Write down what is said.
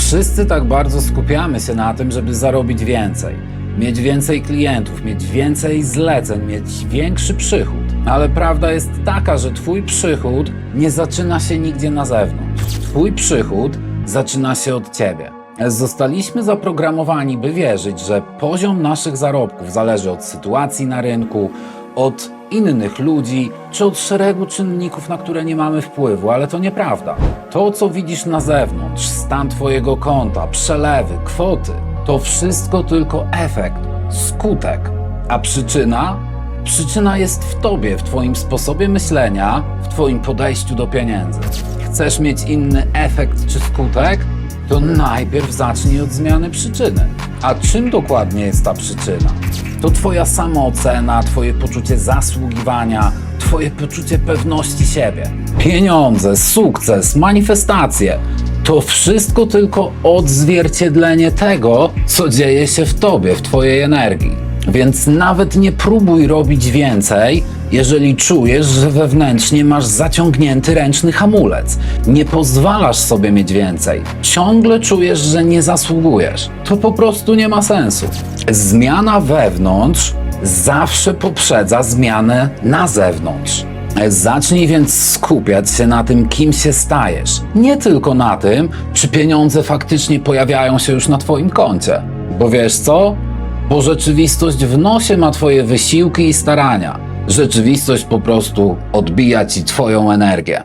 Wszyscy tak bardzo skupiamy się na tym, żeby zarobić więcej, mieć więcej klientów, mieć więcej zleceń, mieć większy przychód. Ale prawda jest taka, że Twój przychód nie zaczyna się nigdzie na zewnątrz. Twój przychód zaczyna się od Ciebie. Zostaliśmy zaprogramowani, by wierzyć, że poziom naszych zarobków zależy od sytuacji na rynku, od innych ludzi, czy od szeregu czynników, na które nie mamy wpływu, ale to nieprawda. To, co widzisz na zewnątrz, stan Twojego konta, przelewy, kwoty, to wszystko tylko efekt, skutek. A przyczyna? Przyczyna jest w Tobie, w Twoim sposobie myślenia, w Twoim podejściu do pieniędzy. Chcesz mieć inny efekt czy skutek? To najpierw zacznij od zmiany przyczyny. A czym dokładnie jest ta przyczyna? To Twoja samoocena, Twoje poczucie zasługiwania, Twoje poczucie pewności siebie. Pieniądze, sukces, manifestacje to wszystko tylko odzwierciedlenie tego, co dzieje się w Tobie, w Twojej energii. Więc nawet nie próbuj robić więcej, jeżeli czujesz, że wewnętrznie masz zaciągnięty ręczny hamulec. Nie pozwalasz sobie mieć więcej. Ciągle czujesz, że nie zasługujesz. To po prostu nie ma sensu. Zmiana wewnątrz zawsze poprzedza zmianę na zewnątrz. Zacznij więc skupiać się na tym, kim się stajesz. Nie tylko na tym, czy pieniądze faktycznie pojawiają się już na Twoim koncie. Bo wiesz co? Bo rzeczywistość w nosie ma Twoje wysiłki i starania. Rzeczywistość po prostu odbija Ci Twoją energię.